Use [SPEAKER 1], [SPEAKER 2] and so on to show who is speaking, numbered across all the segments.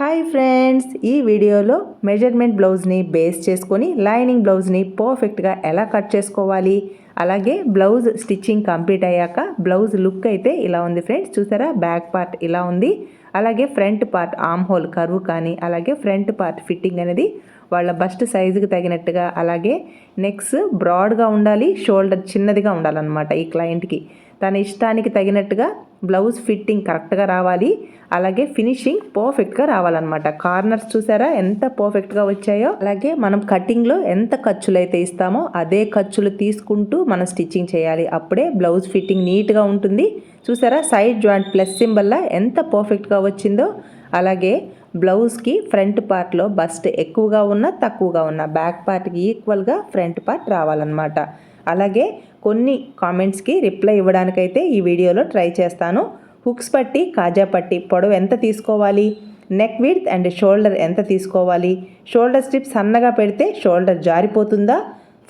[SPEAKER 1] Hi friends ఈ వీడియోలో measurement బ్లౌజ్ని బేస్ చేసుకొని లైనింగ్ బ్లౌజ్ని పర్ఫెక్ట్గా ఎలా కట్ చేసుకోవాలి? అలాగే బ్లౌజ్ స్టిచ్చింగ్ కంప్లీట్ అయ్యాక బ్లౌజ్ లుక్ అయితే ఇలా ఉంది ఫ్రెండ్స్ చూసారా? బ్యాక్ పార్ట్ ఇలా ఉంది. అలాగే front part arm hole curve కానీ అలాగే ఫ్రంట్ పార్ట్ ఫిట్టింగ్ అనేది వాళ్ళ బస్ట్ సైజుకి తగినట్టుగా అలాగే నెక్స్ బ్రాడ్గా ఉండాలి షోల్డర్ చిన్నదిగా ఉండాలన్నమాట ఈ క్లయింట్కి. తన ఇష్టానికి తగినట్టుగా బ్లౌజ్ ఫిట్టింగ్ కరెక్ట్గా రావాలి. అలాగే ఫినిషింగ్ పర్ఫెక్ట్గా రావాలన్నమాట. కార్నర్స్ చూసారా ఎంత పర్ఫెక్ట్గా వచ్చాయో? అలాగే మనం కటింగ్లో ఎంత ఖర్చులు అయితే ఇస్తామో అదే ఖర్చులు తీసుకుంటూ మనం స్టిచ్చింగ్ చేయాలి. అప్పుడే బ్లౌజ్ ఫిట్టింగ్ నీట్గా ఉంటుంది. చూసారా సైడ్ జాయింట్ ప్లస్ సింబల్లా ఎంత పర్ఫెక్ట్గా వచ్చిందో? అలాగే బ్లౌజ్కి ఫ్రంట్ పార్ట్లో బస్ట్ ఎక్కువగా ఉన్న తక్కువగా ఉన్న బ్యాక్ పార్ట్కి ఈక్వల్గా ఫ్రంట్ పార్ట్ రావాలన్నమాట. అలాగే కొన్ని కామెంట్స్కి రిప్లై ఇవ్వడానికైతే ఈ వీడియోలో ట్రై చేస్తాను. హుక్స్ పట్టి కాజా పట్టి పొడవు ఎంత తీసుకోవాలి? నెక్ విడ్త్ అండ్ షోల్డర్ ఎంత తీసుకోవాలి? షోల్డర్ స్ట్రిప్ సన్నగా పెడితే షోల్డర్ జారిపోతుందా?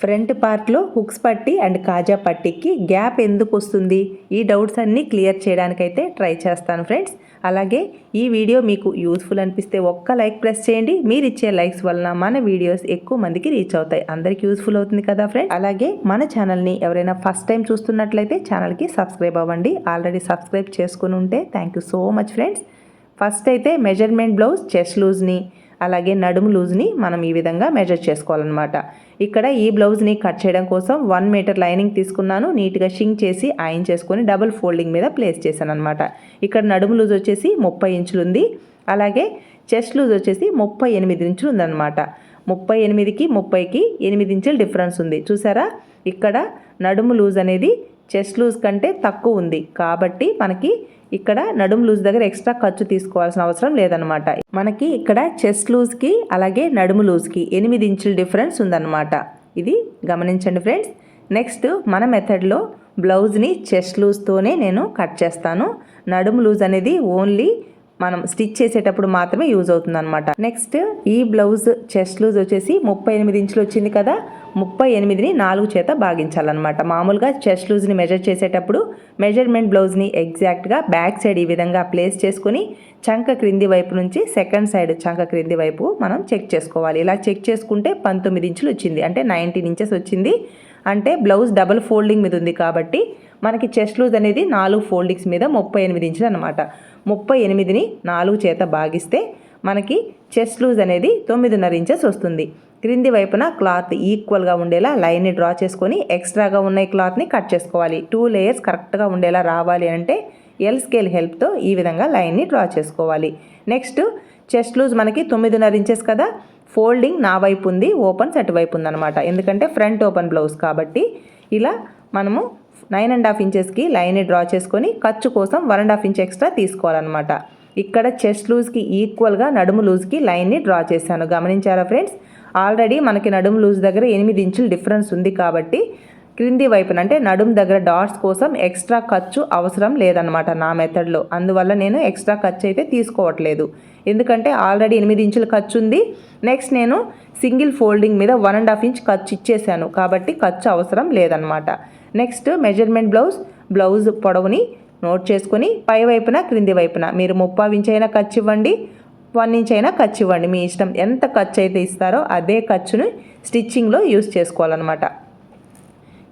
[SPEAKER 1] ఫ్రంట్ పార్ట్లో హుక్స్ పట్టి అండ్ కాజా పట్టికి గ్యాప్ ఎందుకు వస్తుంది? ఈ డౌట్స్ అన్నీ క్లియర్ చేయడానికైతే ట్రై చేస్తాను ఫ్రెండ్స్. అలాగే ఈ వీడియో మీకు యూస్ఫుల్ అనిపిస్తే ఒక్క లైక్ ప్రెస్ చేయండి. మీరు ఇచ్చే లైక్స్ వలన మన వీడియోస్ ఎక్కువ మందికి రీచ్ అవుతాయి. అందరికీ యూస్ఫుల్ అవుతుంది కదా ఫ్రెండ్ అలాగే మన ఛానల్ని ఎవరైనా ఫస్ట్ టైం చూస్తున్నట్లయితే ఛానల్కి సబ్స్క్రైబ్ అవ్వండి. ఆల్రెడీ సబ్స్క్రైబ్ చేసుకుని ఉంటే thank you so much friends first అయితే మెజర్మెంట్ బ్లౌజ్ చెస్ట్ లూజ్ని అలాగే నడుము లూజ్ని మనం ఈ విధంగా మెజర్ చేసుకోవాలన్నమాట. ఇక్కడ ఈ బ్లౌజ్ని కట్ చేయడం కోసం వన్ మీటర్ లైనింగ్ తీసుకున్నాను. నీట్గా షింక్ చేసి ఐన్ చేసుకొని డబుల్ ఫోల్డింగ్ మీద ప్లేస్ చేశాను అనమాట ఇక్కడ నడుము లూజ్ వచ్చేసి ముప్పై ఇంచులు ఉంది అలాగే చెస్ట్ లూజ్ వచ్చేసి ముప్పై ఎనిమిది ఇంచులు ఉందన్నమాట ముప్పై ఎనిమిదికి ముప్పైకి ఎనిమిది ఇంచులు డిఫరెన్స్ ఉంది. చూసారా? ఇక్కడ నడుము లూజ్ అనేది చెస్ట్ లూజ్ కంటే తక్కువ ఉంది. కాబట్టి మనకి ఇక్కడ నడుం లూజ్ దగ్గర ఎక్స్ట్రా ఖర్చు తీసుకోవాల్సిన అవసరం లేదనమాట మనకి ఇక్కడ చెస్ట్ లూజ్కి అలాగే నడుము లూజ్కి ఎనిమిది ఇంచుల డిఫరెన్స్ ఉందన్నమాట. ఇది గమనించండి ఫ్రెండ్స్. నెక్స్ట్ మన మెథడ్లో బ్లౌజ్ని చెస్ట్ లూజ్తోనే నేను కట్ చేస్తాను. నడుము లూజ్ అనేది ఓన్లీ మనం స్టిచ్ చేసేటప్పుడు మాత్రమే యూజ్ అవుతుంది అనమాట నెక్స్ట్ ఈ బ్లౌజ్ చెస్ట్ లూజ్ వచ్చేసి ముప్పై ఎనిమిది ఇంచులు వచ్చింది కదా ముప్పై ఎనిమిదిని నాలుగు చేత భాగించాలన్నమాట. మామూలుగా చెస్ట్ లూజ్ని మెజర్ చేసేటప్పుడు మెజర్మెంట్ బ్లౌజ్ని ఎగ్జాక్ట్గా బ్యాక్ సైడ్ ఈ విధంగా ప్లేస్ చేసుకుని చంక క్రింది వైపు నుంచి సెకండ్ సైడ్ చంక క్రింది వైపు మనం చెక్ చేసుకోవాలి. ఇలా చెక్ చేసుకుంటే పంతొమ్మిది ఇంచులు వచ్చింది. అంటే నైన్టీన్ ఇంచెస్ వచ్చింది. అంటే బ్లౌజ్ డబుల్ ఫోల్డింగ్ మీద ఉంది కాబట్టి మనకి చెస్ట్ లూజ్ అనేది నాలుగు ఫోల్డింగ్స్ మీద ముప్పై ఎనిమిది ఇంచులు అనమాట ముప్పై ఎనిమిదిని నాలుగు చేత భాగిస్తే మనకి చెస్ట్ లూజ్ అనేది తొమ్మిదిన్నర ఇంచెస్ వస్తుంది. క్రింది వైపున క్లాత్ ఈక్వల్గా ఉండేలా లైన్ని డ్రా చేసుకొని ఎక్స్ట్రాగా ఉన్న క్లాత్ని కట్ చేసుకోవాలి. టూ లేయర్స్ కరెక్ట్గా ఉండేలా రావాలి అంటే ఎల్ స్కేల్ హెల్ప్తో ఈ విధంగా లైన్ని డ్రా చేసుకోవాలి. నెక్స్ట్ చెస్ట్ లూజ్ మనకి తొమ్మిదిన్నర ఇంచెస్ కదా. ఫోల్డింగ్ నా వైపు ఉంది ఓపెన్స్ అటువైపు ఉందన్నమాట. ఎందుకంటే ఫ్రంట్ ఓపెన్ బ్లౌజ్ కాబట్టి ఇలా మనము నైన్ అండ్ హాఫ్ ఇంచెస్కి లైన్ డ్రా చేసుకొని ఖర్చు కోసం one and half inch extra తీసుకోవాలన్నమాట. ఇక్కడ చెస్ట్ లూజ్కి ఈక్వల్గా నడుము లూజ్కి లైన్ని డ్రా చేశాను. గమనించారా ఫ్రెండ్స్? ఆల్రెడీ మనకి నడుము లూజ్ దగ్గర ఎనిమిది ఇంచులు డిఫరెన్స్ ఉంది కాబట్టి క్రింది వైపున అంటే నడుం దగ్గర డాట్స్ కోసం ఎక్స్ట్రా ఖర్చు అవసరం లేదనమాట నా మెథడ్లో. అందువల్ల నేను ఎక్స్ట్రా ఖర్చు అయితే తీసుకోవట్లేదు. ఎందుకంటే ఆల్రెడీ ఎనిమిది ఇంచుల ఖర్చు ఉంది. నెక్స్ట్ నేను సింగిల్ ఫోల్డింగ్ మీద వన్ అండ్ హాఫ్ ఇంచ్ ఖర్చు ఇచ్చేసాను. కాబట్టి ఖర్చు అవసరం లేదనమాట నెక్స్ట్ మెజర్మెంట్ బ్లౌజ్ బ్లౌజ్ పొడవుని నోట్ చేసుకుని పై వైపున క్రింది వైపున. మీరు ముప్పై ఇంచ్ అయినా ఖర్చు ఇవ్వండి వన్ ఇంచ్ అయినా ఖర్చు ఇవ్వండి. మీ ఇష్టం ఎంత ఖర్చు అయితే ఇస్తారో అదే ఖర్చును స్టిచ్చింగ్లో యూస్ చేసుకోవాలన్నమాట.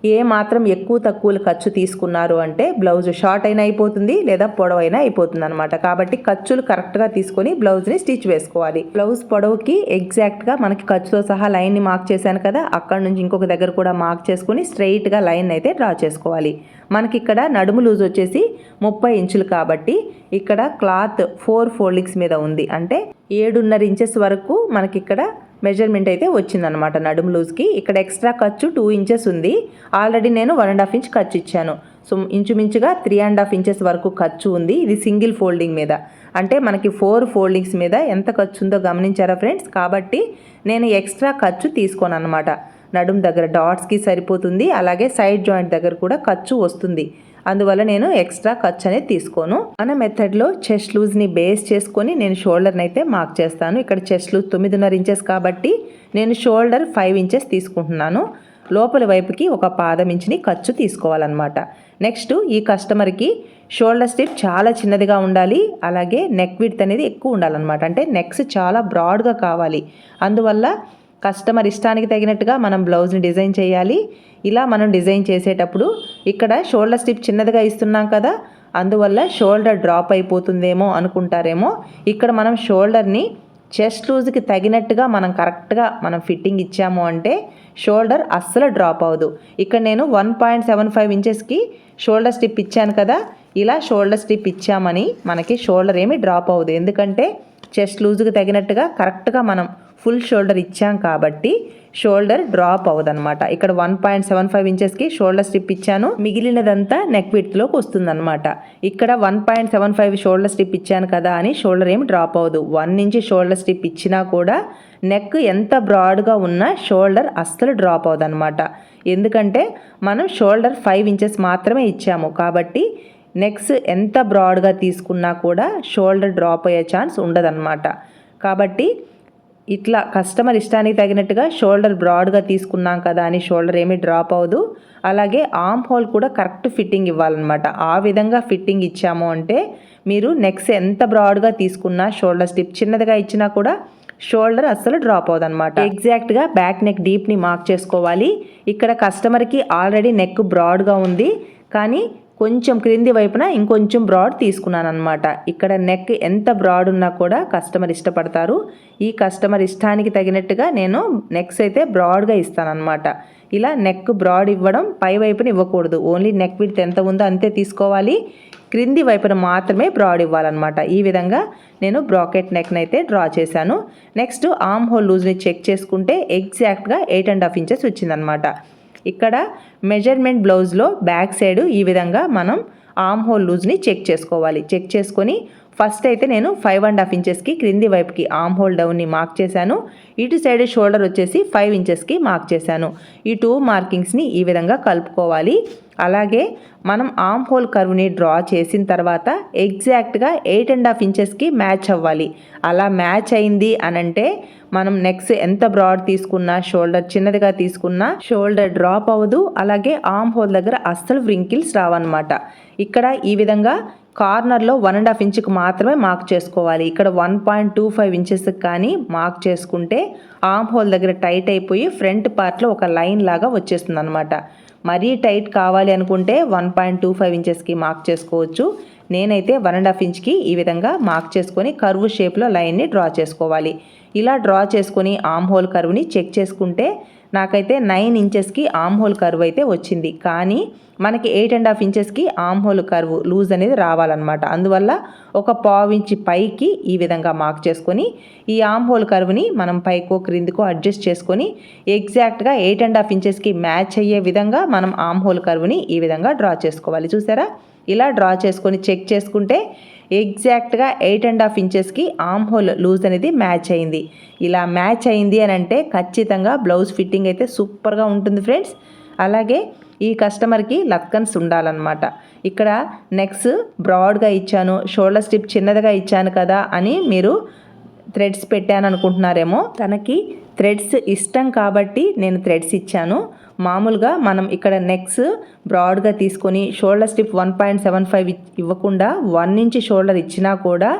[SPEAKER 1] ఏ మాత్రం ఎక్కువ తక్కువలు ఖర్చు తీసుకున్నారు అంటే బ్లౌజ్ షార్ట్ అయినా అయిపోతుంది లేదా పొడవైనా అయిపోతుంది అనమాట కాబట్టి ఖర్చులు కరెక్ట్గా తీసుకొని బ్లౌజ్ని స్టిచ్ వేసుకోవాలి. బ్లౌజ్ పొడవుకి ఎగ్జాక్ట్గా మనకి ఖర్చుతో సహా లైన్ని మార్క్ చేశాను కదా అక్కడ నుంచి ఇంకొక దగ్గర కూడా మార్క్ చేసుకొని స్ట్రైట్గా లైన్ అయితే డ్రా చేసుకోవాలి. మనకి ఇక్కడ నడుము లూజ్ వచ్చేసి ముప్పై ఇంచులు కాబట్టి ఇక్కడ క్లాత్ ఫోర్ ఫోల్డింగ్స్ మీద ఉంది. అంటే ఏడున్నర ఇంచెస్ వరకు మనకి ఇక్కడ మెజర్మెంట్ అయితే వచ్చిందనమాట నడుము లూజ్కి. ఇక్కడ ఎక్స్ట్రా ఖర్చు టూ ఇంచెస్ ఉంది. ఆల్రెడీ నేను వన్ అండ్ హాఫ్ ఇంచ్ ఖర్చు ఇచ్చాను. సో ఇంచుమించుగా త్రీ అండ్ హాఫ్ ఇంచెస్ వరకు ఖర్చు ఉంది ఇది సింగిల్ ఫోల్డింగ్ మీద. అంటే మనకి ఫోర్ ఫోల్డింగ్స్ మీద ఎంత ఖర్చు ఉందో గమనించారా ఫ్రెండ్స్? కాబట్టి నేను ఎక్స్ట్రా ఖర్చు తీసుకోను అనమాట నడుము దగ్గర డాట్స్కి సరిపోతుంది. అలాగే సైడ్ జాయింట్ దగ్గర కూడా ఖర్చు వస్తుంది. అందువల్ల నేను ఎక్స్ట్రా ఖర్చు అనేది తీసుకోను. మన మెథడ్లో చెస్ట్ లూజ్ని బేస్ చేసుకొని నేను షోల్డర్ని అయితే మార్క్ చేస్తాను. ఇక్కడ చెస్ట్ లూజ్ తొమ్మిదిన్నర ఇంచెస్ కాబట్టి నేను షోల్డర్ ఫైవ్ ఇంచెస్ తీసుకుంటున్నాను. లోపలి వైపుకి ఒక పాదం ఇంచుని ఖర్చు తీసుకోవాలన్నమాట. నెక్స్ట్ ఈ కస్టమర్కి షోల్డర్ స్టిప్ చాలా చిన్నదిగా ఉండాలి. అలాగే నెక్ విడ్త్ అనేది ఎక్కువ ఉండాలన్నమాట. అంటే నెక్స్ చాలా బ్రాడ్గా కావాలి. అందువల్ల కస్టమర్ ఇష్టానికి తగినట్టుగా మనం బ్లౌజ్ని డిజైన్ చేయాలి. ఇలా మనం డిజైన్ చేసేటప్పుడు ఇక్కడ షోల్డర్ స్టిప్ చిన్నదిగా ఇస్తున్నాం కదా అందువల్ల షోల్డర్ డ్రాప్ అయిపోతుందేమో అనుకుంటారేమో. ఇక్కడ మనం షోల్డర్ని చెస్ట్ లూజ్కి తగినట్టుగా మనం కరెక్ట్గా మనం ఫిట్టింగ్ ఇచ్చాము అంటే షోల్డర్ అస్సలు డ్రాప్ అవ్వదు. ఇక్కడ నేను వన్ పాయింట్ సెవెన్ ఫైవ్ ఇంచెస్కి షోల్డర్ స్టిప్ ఇచ్చాను కదా ఇలా షోల్డర్ స్టిప్ ఇచ్చామని మనకి షోల్డర్ ఏమి డ్రాప్ అవ్వదు. ఎందుకంటే చెస్ట్ లూజ్కి తగినట్టుగా కరెక్ట్గా మనం ఫుల్ షోల్డర్ ఇచ్చాం కాబట్టి షోల్డర్ డ్రాప్ అవ్వదన్నమాట. ఇక్కడ వన్ పాయింట్ సెవెన్ ఫైవ్ ఇంచెస్కి షోల్డర్ స్టిప్ ఇచ్చాను. మిగిలినదంతా నెక్ విడ్త్లోకి వస్తుందన్నమాట. ఇక్కడ one point seven five shoulder strip ఇచ్చాను కదా అని షోల్డర్ ఏమి డ్రాప్ అవ్వదు. వన్ ఇంచ్ షోల్డర్ స్టిప్ ఇచ్చినా కూడా నెక్ ఎంత బ్రాడ్గా ఉన్నా షోల్డర్ అస్సలు డ్రాప్ అవ్వదన్నమాట. ఎందుకంటే మనం షోల్డర్ ఫైవ్ ఇంచెస్ మాత్రమే ఇచ్చాము కాబట్టి నెక్స్ ఎంత బ్రాడ్గా తీసుకున్నా కూడా షోల్డర్ డ్రాప్ అయ్యే ఛాన్స్ ఉండదన్నమాట. కాబట్టి ఇట్లా కస్టమర్ ఇష్టానికి తగినట్టుగా షోల్డర్ బ్రాడ్గా తీసుకున్నాం కదా అని షోల్డర్ ఏమీ డ్రాప్ అవ్వదు. అలాగే ఆమ్ హోల్ కూడా కరెక్ట్ ఫిట్టింగ్ ఇవ్వాలన్నమాట. ఆ విధంగా ఫిట్టింగ్ ఇచ్చాము అంటే మీరు నెక్స్ ఎంత బ్రాడ్గా తీసుకున్నా షోల్డర్ స్టిప్ చిన్నదిగా ఇచ్చినా కూడా షోల్డర్ అస్సలు డ్రాప్ అవ్వదన్నమాట. ఎగ్జాక్ట్గా బ్యాక్ నెక్ డీప్ని మార్క్ చేసుకోవాలి. ఇక్కడ కస్టమర్కి ఆల్రెడీ నెక్ బ్రాడ్గా ఉంది. కానీ కొంచెం క్రింది వైపున ఇంకొంచెం బ్రాడ్ తీసుకున్నాను అనమాట ఇక్కడ నెక్ ఎంత బ్రాడ్ ఉన్నా కూడా కస్టమర్ ఇష్టపడతారు. ఈ కస్టమర్ ఇష్టానికి తగినట్టుగా నేను నెక్స్ అయితే బ్రాడ్గా ఇస్తానన్నమాట. ఇలా నెక్ బ్రాడ్ ఇవ్వడం పై వైపున ఇవ్వకూడదు. ఓన్లీ నెక్ విడ్త్ ఎంత ఉందో అంతే తీసుకోవాలి. క్రింది వైపున మాత్రమే బ్రాడ్ ఇవ్వాలన్నమాట. ఈ విధంగా నేను బ్రాకెట్ నెక్ని అయితే డ్రా చేశాను. నెక్స్ట్ ఆమ్ హోల్ లూజ్ని చెక్ చేసుకుంటే ఎగ్జాక్ట్గా ఎయిట్ అండ్ హాఫ్ ఇంచెస్ వచ్చిందనమాట ఇక్కడ మెజర్మెంట్ బ్లౌజ్లో బ్యాక్ సైడ్ ఈ విధంగా మనం ఆమ్ హోల్ లూజ్ని చెక్ చేసుకోవాలి. చెక్ చేసుకొని ఫస్ట్ అయితే నేను ఫైవ్ అండ్ హాఫ్ ఇంచెస్కి క్రింది వైపుకి ఆమ్ హోల్ డౌన్ని మార్క్ చేశాను. ఇటు సైడ్ షోల్డర్ వచ్చేసి ఫైవ్ ఇంచెస్కి మార్క్ చేశాను. ఈ టూ మార్కింగ్స్ని ఈ విధంగా కలుపుకోవాలి. అలాగే మనం ఆమ్ హోల్ కర్వ్ని డ్రా చేసిన తర్వాత ఎగ్జాక్ట్గా ఎయిట్ అండ్ హాఫ్ ఇంచెస్కి మ్యాచ్ అవ్వాలి. అలా మ్యాచ్ అయింది అనంటే మనం నెక్స్ట్ ఎంత బ్రాడ్ తీసుకున్నా షోల్డర్ చిన్నదిగా తీసుకున్నా షోల్డర్ డ్రాప్ అవ్వదు. అలాగే ఆమ్ హోల్ దగ్గర అస్సలు వ్రింకిల్స్ రావన్నమాట. ఇక్కడ ఈ విధంగా కార్నర్లో వన్ అండ్ హాఫ్ ఇంచ్కి మాత్రమే మార్క్ చేసుకోవాలి. ఇక్కడ వన్ పాయింట్ టూ ఫైవ్ ఇంచెస్కి కానీ మార్క్ చేసుకుంటే ఆమ్ హోల్ దగ్గర టైట్ అయిపోయి ఫ్రంట్ పార్ట్లో ఒక లైన్ లాగా వచ్చేస్తుంది అనమాట మరీ టైట్ కావాలి అనుకుంటే వన్ పాయింట్ టూ ఫైవ్ ఇంచెస్కి మార్క్ చేసుకోవచ్చు. నేనైతే వన్ అండ్ హాఫ్ ఇంచ్కి ఈ విధంగా మార్క్ చేసుకొని కర్వ్ షేప్లో లైన్ని డ్రా చేసుకోవాలి. ఇలా డ్రా చేసుకొని ఆమ్ హోల్ కర్వ్ని చెక్ చేసుకుంటే నాకైతే నైన్ ఇంచెస్కి ఆమ్ హోల్ కర్వ్ అయితే వచ్చింది. కానీ మనకి ఎయిట్ అండ్ హాఫ్ ఇంచెస్కి ఆమ్ హోల్ కర్వ్ లూజ్ అనేది రావాలన్నమాట. అందువల్ల ఒక పావు ఇంచి పైకి ఈ విధంగా మార్క్ చేసుకొని ఈ ఆమ్ హోల్ కర్వ్ని మనం పైకో క్రిందికో అడ్జస్ట్ చేసుకొని ఎగ్జాక్ట్గా ఎయిట్ అండ్ హాఫ్ ఇంచెస్కి మ్యాచ్ అయ్యే విధంగా మనం ఆమ్ హోల్ కర్వ్ని ఈ విధంగా డ్రా చేసుకోవాలి. చూసారా? ఇలా డ్రా చేసుకొని చెక్ చేసుకుంటే ఎగ్జాక్ట్గా ఎయిట్ అండ్ హాఫ్ ఇంచెస్కి ఆమ్ హోల్ లూజ్ అనేది మ్యాచ్ అయింది. ఇలా మ్యాచ్ అయింది అని అంటే ఖచ్చితంగా బ్లౌజ్ ఫిట్టింగ్ అయితే సూపర్గా ఉంటుంది ఫ్రెండ్స్. అలాగే ఈ కస్టమర్కి లక్కన్స్ ఉండాలన్నమాట. ఇక్కడ నెక్స్ బ్రాడ్గా ఇచ్చాను షోల్డర్ స్టిప్ చిన్నదిగా ఇచ్చాను కదా అని మీరు థ్రెడ్స్ పెట్టాను అనుకుంటున్నారేమో తనకి థ్రెడ్స్ ఇష్టం కాబట్టి నేను థ్రెడ్స్ ఇచ్చాను. మామూలుగా మనం ఇక్కడ నెక్స్ బ్రాడ్గా తీసుకొని shoulder strip one point seven five ఇవ్వకుండా వన్ ఇంచ్ షోల్డర్ ఇచ్చినా కూడా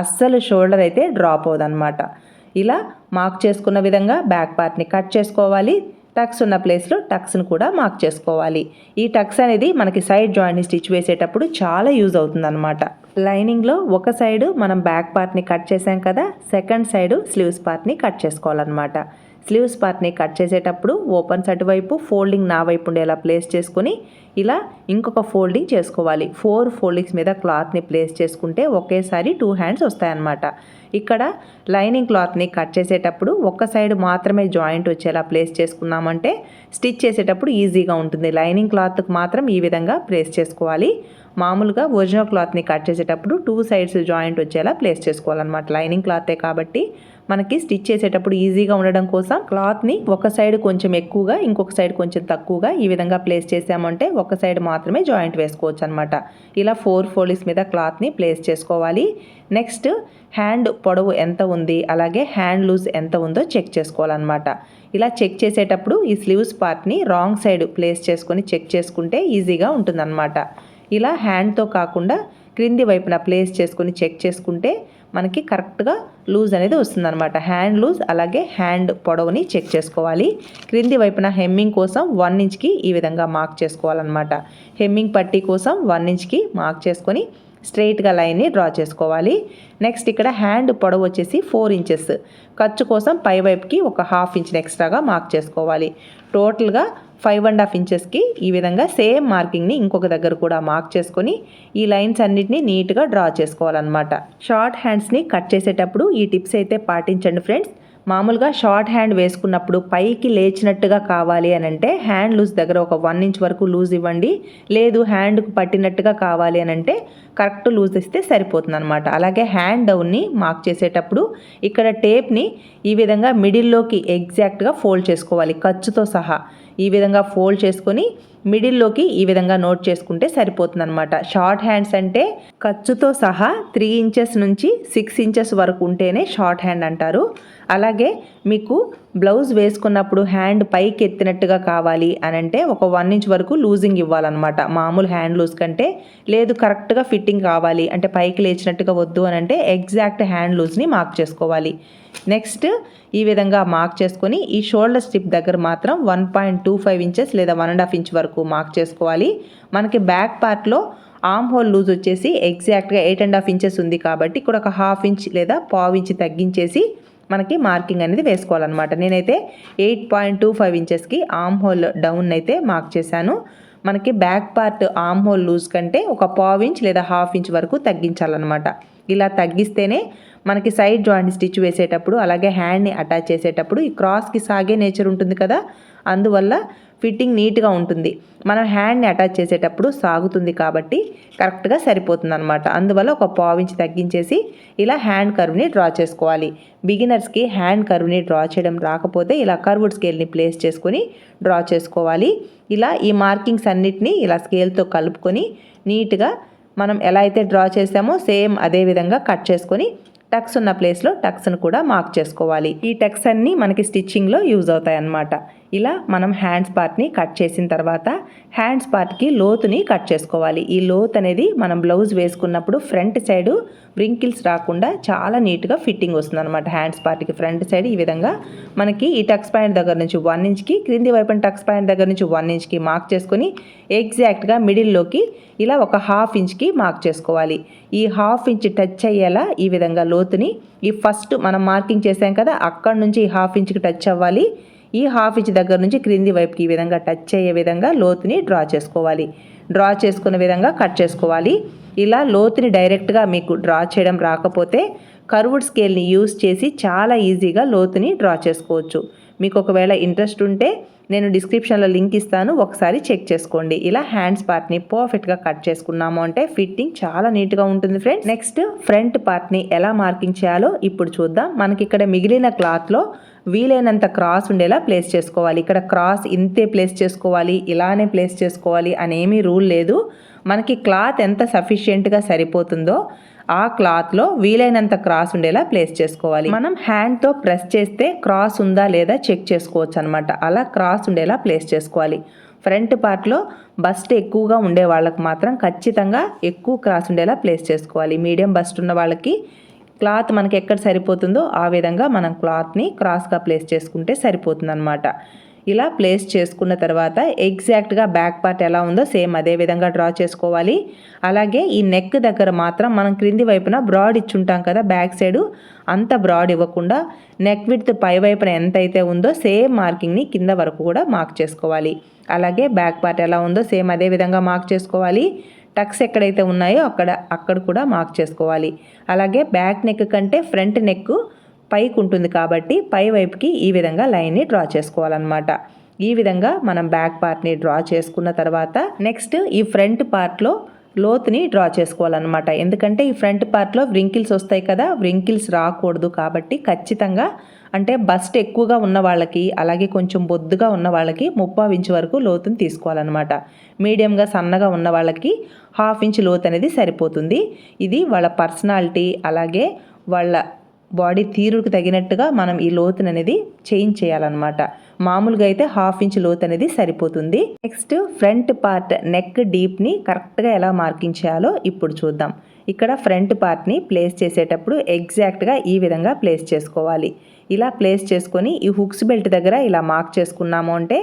[SPEAKER 1] అస్సలు షోల్డర్ అయితే డ్రాప్ అవ్వదన్నమాట. ఇలా మార్క్ చేసుకున్న విధంగా బ్యాక్ పార్ట్ని కట్ చేసుకోవాలి. టక్స్ ఉన్న ప్లేస్లో టక్స్ను కూడా మార్క్ చేసుకోవాలి. ఈ టక్స్ అనేది మనకి సైడ్ జాయింట్ని స్టిచ్ వేసేటప్పుడు చాలా యూజ్ అవుతుందన్నమాట. లైనింగ్లో ఒక సైడు మనం బ్యాక్ పార్ట్ని కట్ చేసాం కదా సెకండ్ సైడు స్లీవ్స్ పార్ట్ని కట్ చేసుకోవాలన్నమాట. స్లీవ్స్ పార్ట్ని కట్ చేసేటప్పుడు ఓపెన్స్ అటువైపు ఫోల్డింగ్ నా వైపు ఉండేలా ప్లేస్ చేసుకుని ఇలా ఇంకొక ఫోల్డింగ్ చేసుకోవాలి. ఫోర్ ఫోల్డింగ్స్ మీద క్లాత్ని ప్లేస్ చేసుకుంటే ఒకేసారి టూ హ్యాండ్స్ వస్తాయన్నమాట. ఇక్కడ లైనింగ్ క్లాత్ని కట్ చేసేటప్పుడు ఒక్క సైడ్ మాత్రమే జాయింట్ వచ్చేలా ప్లేస్ చేసుకున్నామంటే స్టిచ్ చేసేటప్పుడు ఈజీగా ఉంటుంది. లైనింగ్ క్లాత్కి మాత్రం ఈ విధంగా ప్లేస్ చేసుకోవాలి. మామూలుగా ఒరిజినల్ క్లాత్ని కట్ చేసేటప్పుడు టూ సైడ్స్ జాయింట్ వచ్చేలా ప్లేస్ చేసుకోవాలన్నమాట. లైనింగ్ క్లాతే కాబట్టి మనకి స్టిచ్ చేసేటప్పుడు ఈజీగా ఉండడం కోసం క్లాత్ని ఒక సైడ్ కొంచెం ఎక్కువగా ఇంకొక సైడ్ కొంచెం తక్కువగా ఈ విధంగా ప్లేస్ చేసామంటే ఒక సైడ్ మాత్రమే జాయింట్ వేసుకోవచ్చు అనమాట ఇలా ఫోర్ ఫోల్డ్స్ మీద క్లాత్ని ప్లేస్ చేసుకోవాలి. నెక్స్ట్ హ్యాండ్ పొడవు ఎంత ఉంది అలాగే హ్యాండ్ లూజ్ ఎంత ఉందో చెక్ చేసుకోవాలన్నమాట. ఇలా చెక్ చేసేటప్పుడు ఈ స్లీవ్స్ పార్ట్ని రాంగ్ సైడ్ ప్లేస్ చేసుకొని చెక్ చేసుకుంటే ఈజీగా ఉంటుందన్నమాట. ఇలా హ్యాండ్తో కాకుండా క్రింది వైపున ప్లేస్ చేసుకొని చెక్ చేసుకుంటే మనకి కరెక్ట్గా లూజ్ అనేది వస్తుందన్నమాట. హ్యాండ్ లూజ్ అలాగే హ్యాండ్ పొడవుని చెక్ చేసుకోవాలి. క్రింది వైపున హెమ్మింగ్ కోసం వన్ ఇంచ్కి ఈ విధంగా మార్క్ చేసుకోవాలన్నమాట. హెమ్మింగ్ పట్టీ కోసం వన్ ఇంచ్కి మార్క్ చేసుకొని స్ట్రైట్గా లైన్ని డ్రా చేసుకోవాలి. నెక్స్ట్ ఇక్కడ హ్యాండ్ పొడవు వచ్చేసి ఫోర్ ఇంచెస్ ఖర్చు కోసం పై వైపుకి ఒక హాఫ్ ఇంచ్ ఎక్స్ట్రాగా మార్క్ చేసుకోవాలి. టోటల్గా ఫైవ్ అండ్ హాఫ్ ఇంచెస్కి ఈ విధంగా సేమ్ మార్కింగ్ని ఇంకొక దగ్గర కూడా మార్క్ చేసుకొని ఈ లైన్స్ అన్నిటిని నీట్గా డ్రా చేసుకోవాలన్నమాట. షార్ట్ హ్యాండ్స్ని కట్ చేసేటప్పుడు ఈ టిప్స్ అయితే పాటించండి ఫ్రెండ్స్ మామూలుగా షార్ట్ హ్యాండ్ వేసుకున్నప్పుడు పైకి లేచినట్టుగా కావాలి అని అంటే హ్యాండ్ లూజ్ దగ్గర ఒక వన్ ఇంచ్ వరకు లూజ్ ఇవ్వండి. లేదు హ్యాండ్కు పట్టినట్టుగా కావాలి అని అంటే కరెక్ట్ లూజ్ ఇస్తే సరిపోతుంది అనమాట అలాగే హ్యాండ్ డౌన్ని మార్క్ చేసేటప్పుడు ఇక్కడ టేప్ని ఈ విధంగా మిడిల్లోకి ఎగ్జాక్ట్గా ఫోల్డ్ చేసుకోవాలి ఖర్చుతో సహా. ఈ విధంగా ఫోల్డ్ చేసుకొని మిడిల్లోకి ఈ విధంగా నోట్ చేసుకుంటే సరిపోతుందన్నమాట. షార్ట్ హ్యాండ్స్ అంటే ఖర్చుతో సహా త్రీ ఇంచెస్ నుంచి సిక్స్ ఇంచెస్ వరకు ఉంటేనే షార్ట్ హ్యాండ్ అంటారు. అలాగే మీకు బ్లౌజ్ వేసుకున్నప్పుడు హ్యాండ్ పైకి ఎత్తినట్టుగా కావాలి అని అంటే ఒక వన్ ఇంచ్ వరకు లూజింగ్ ఇవ్వాలన్నమాట. మామూలు హ్యాండ్ లూజ్ కంటే లేదు కరెక్ట్గా ఫిట్టింగ్ కావాలి. అంటే పైకి లేచినట్టుగా వద్దు అని అంటే ఎగ్జాక్ట్ హ్యాండ్ లూజ్ని మార్క్ చేసుకోవాలి. నెక్స్ట్ ఈ విధంగా మార్క్ చేసుకొని ఈ షోల్డర్ స్టిప్ దగ్గర మాత్రం one point two five inches లేదా వన్ అండ్ హాఫ్ ఇంచ్ వరకు మార్క్ చేసుకోవాలి. మనకి బ్యాక్ పార్ట్లో ఆమ్ హోల్ లూజ్ వచ్చేసి ఎగ్జాక్ట్గా ఎయిట్ అండ్ హాఫ్ ఇంచెస్ ఉంది కాబట్టి ఇక్కడ ఒక హాఫ్ ఇంచ్ లేదా పావు ఇంచ్ తగ్గించేసి మనకి మార్కింగ్ అనేది వేసుకోవాలన్నమాట. నేనైతే ఎయిట్ పాయింట్ టూ ఫైవ్ ఇంచెస్కి ఆమ్ హోల్ డౌన్ అయితే మార్క్ చేశాను. మనకి back part arm hole loose కంటే ఒక పావు ఇంచ్ లేదా హాఫ్ ఇంచ్ వరకు తగ్గించాలన్నమాట. ఇలా తగ్గిస్తేనే మనకి సైడ్ జాయింట్ స్టిచ్ వేసేటప్పుడు అలాగే హ్యాండ్ని అటాచ్ చేసేటప్పుడు ఈ క్రాస్కి సాగే నేచర్ ఉంటుంది కదా. అందువల్ల ఫిట్టింగ్ నీట్గా ఉంటుంది. మనం హ్యాండ్ని అటాచ్ చేసేటప్పుడు సాగుతుంది కాబట్టి కరెక్ట్గా సరిపోతుంది అనమాట అందువల్ల ఒక పావించి తగ్గించేసి ఇలా హ్యాండ్ కర్వ్ని డ్రా చేసుకోవాలి. బిగినర్స్కి హ్యాండ్ కర్వ్ని డ్రా చేయడం రాకపోతే ఇలా కర్వ్డ్ స్కేల్ని ప్లేస్ చేసుకొని డ్రా చేసుకోవాలి. ఇలా ఈ మార్కింగ్స్ అన్నిటినీ ఇలా స్కేల్తో కలుపుకొని నీట్గా మనం ఎలా అయితే డ్రా చేసామో సేమ్ అదే విధంగా కట్ చేసుకొని టక్స్ ఉన్న ప్లేస్లో టక్స్ను కూడా మార్క్ చేసుకోవాలి. ఈ టక్స్ అన్నీ మనకి స్టిచ్చింగ్లో యూజ్ అవుతాయి అన్నమాట ఇలా మనం హ్యాండ్స్ పార్ట్ని కట్ చేసిన తర్వాత హ్యాండ్స్ పార్ట్కి లోతుని కట్ చేసుకోవాలి. ఈ లోత్ అనేది మనం బ్లౌజ్ వేసుకున్నప్పుడు ఫ్రంట్ సైడ్ వ్రింకిల్స్ రాకుండా చాలా నీట్గా ఫిట్టింగ్ వస్తుంది అనమాట హ్యాండ్స్ పార్ట్కి ఫ్రంట్ సైడ్ ఈ విధంగా మనకి ఈ టక్స్ పాయింట్ దగ్గర నుంచి వన్ ఇంచ్కి క్రింది వైపున టక్స్ పాయింట్ దగ్గర నుంచి వన్ ఇంచ్కి మార్క్ చేసుకొని ఎగ్జాక్ట్గా మిడిల్లోకి ఇలా ఒక హాఫ్ ఇంచ్కి మార్క్ చేసుకోవాలి. ఈ హాఫ్ ఇంచ్ టచ్ అయ్యేలా ఈ విధంగా లోతుని ఈ ఫస్ట్ మనం మార్కింగ్ చేసాం కదా అక్కడ నుంచి ఈ హాఫ్ ఇంచ్కి టచ్ అవ్వాలి. ఈ హాఫ్ ఇంచ్ దగ్గర నుంచి క్రింది వైపుకి ఈ విధంగా టచ్ అయ్యే విధంగా లోతుని డ్రా చేసుకోవాలి. డ్రా చేసుకునే విధంగా కట్ చేసుకోవాలి. ఇలా లోతుని డైరెక్ట్గా మీకు డ్రా చేయడం రాకపోతే కర్వుడ్ స్కేల్ని యూస్ చేసి చాలా ఈజీగా లోతుని డ్రా చేసుకోవచ్చు. మీకు ఒకవేళ ఇంట్రెస్ట్ ఉంటే నేను డిస్క్రిప్షన్లో లింక్ ఇస్తాను ఒకసారి చెక్ చేసుకోండి. ఇలా హ్యాండ్స్ పార్ట్ని పర్ఫెక్ట్గా కట్ చేసుకున్నాము అంటే ఫిట్టింగ్ చాలా నీట్గా ఉంటుంది ఫ్రెండ్స్. నెక్స్ట్ ఫ్రంట్ పార్ట్ని ఎలా మార్కింగ్ చేయాలో ఇప్పుడు చూద్దాం. మనకి ఇక్కడ మిగిలిన క్లాత్లో వీలైనంత క్రాస్ ఉండేలా ప్లేస్ చేసుకోవాలి. ఇక్కడ క్రాస్ ఇంతే ప్లేస్ చేసుకోవాలి ఇలానే ప్లేస్ చేసుకోవాలి అనేమీ రూల్ లేదు. మనకి క్లాత్ ఎంత సఫిషియెంట్గా సరిపోతుందో ఆ క్లాత్లో వీలైనంత క్రాస్ ఉండేలా ప్లేస్ చేసుకోవాలి. మనం హ్యాండ్తో ప్రెస్ చేస్తే క్రాస్ ఉందా లేదా చెక్ చేసుకోవచ్చు అనమాట అలా క్రాస్ ఉండేలా ప్లేస్ చేసుకోవాలి. ఫ్రంట్ పార్ట్లో బస్ట్ ఎక్కువగా ఉండే వాళ్ళకి మాత్రం ఖచ్చితంగా ఎక్కువ క్రాస్ ఉండేలా ప్లేస్ చేసుకోవాలి. మీడియం బస్ట్ ఉన్న వాళ్ళకి క్లాత్ మనకి ఎక్కడ సరిపోతుందో ఆ విధంగా మనం క్లాత్ని క్రాస్గా ప్లేస్ చేసుకుంటే సరిపోతుంది అనమాట ఇలా ప్లేస్ చేసుకున్న తర్వాత ఎగ్జాక్ట్గా బ్యాక్ పార్ట్ ఎలా ఉందో సేమ్ అదే విధంగా డ్రా చేసుకోవాలి. అలాగే ఈ నెక్ దగ్గర మాత్రం మనం క్రింది వైపున బ్రాడ్ ఇచ్చుంటాం కదా బ్యాక్ సైడ్ అంత బ్రాడ్ ఇవ్వకుండా నెక్ విడ్త్ పై వైపున ఎంత అయితే ఉందో సేమ్ మార్కింగ్ని కింద వరకు కూడా మార్క్ చేసుకోవాలి. అలాగే బ్యాక్ పార్ట్ ఎలా ఉందో సేమ్ అదే విధంగా మార్క్ చేసుకోవాలి. టక్స్ ఎక్కడైతే ఉన్నాయో అక్కడ అక్కడ కూడా మార్క్ చేసుకోవాలి. అలాగే బ్యాక్ నెక్ కంటే ఫ్రంట్ నెక్ పైకి ఉంటుంది కాబట్టి పై వైపుకి ఈ విధంగా లైన్ని డ్రా చేసుకోవాలన్నమాట. ఈ విధంగా మనం బ్యాక్ పార్ట్ని డ్రా చేసుకున్న తర్వాత నెక్స్ట్ ఈ ఫ్రంట్ పార్ట్లో లోతుని డ్రా చేసుకోవాలన్నమాట. ఎందుకంటే ఈ ఫ్రంట్ పార్ట్లో వ్రింకిల్స్ వస్తాయి కదా వ్రింకిల్స్ రాకూడదు కాబట్టి ఖచ్చితంగా అంటే బస్ట్ ఎక్కువగా ఉన్న వాళ్ళకి అలాగే కొంచెం బొద్దుగా ఉన్న వాళ్ళకి ముప్పావు ఇంచు వరకు లోతుని తీసుకోవాలన్నమాట. మీడియంగా సన్నగా ఉన్న వాళ్ళకి హాఫ్ ఇంచ్ లోతు అనేది సరిపోతుంది. ఇది వాళ్ళ పర్సనాలిటీ అలాగే వాళ్ళ బాడీ తీరుకు తగినట్టుగా మనం ఈ లోతుని అనేది చేంజ్ చేయాలన్నమాట. మామూలుగా అయితే హాఫ్ ఇంచ్ లోతు అనేది సరిపోతుంది. నెక్స్ట్ ఫ్రంట్ పార్ట్ నెక్ డీప్ని కరెక్ట్గా ఎలా మార్కింగ్ చేయాలో ఇప్పుడు చూద్దాం. ఇక్కడ ఫ్రంట్ పార్ట్ని ప్లేస్ చేసేటప్పుడు ఎగ్జాక్ట్గా ఈ విధంగా ప్లేస్ చేసుకోవాలి. ఇలా ప్లేస్ చేసుకొని ఈ హుక్స్ బెల్ట్ దగ్గర ఇలా మార్క్ చేసుకున్నాము అంటే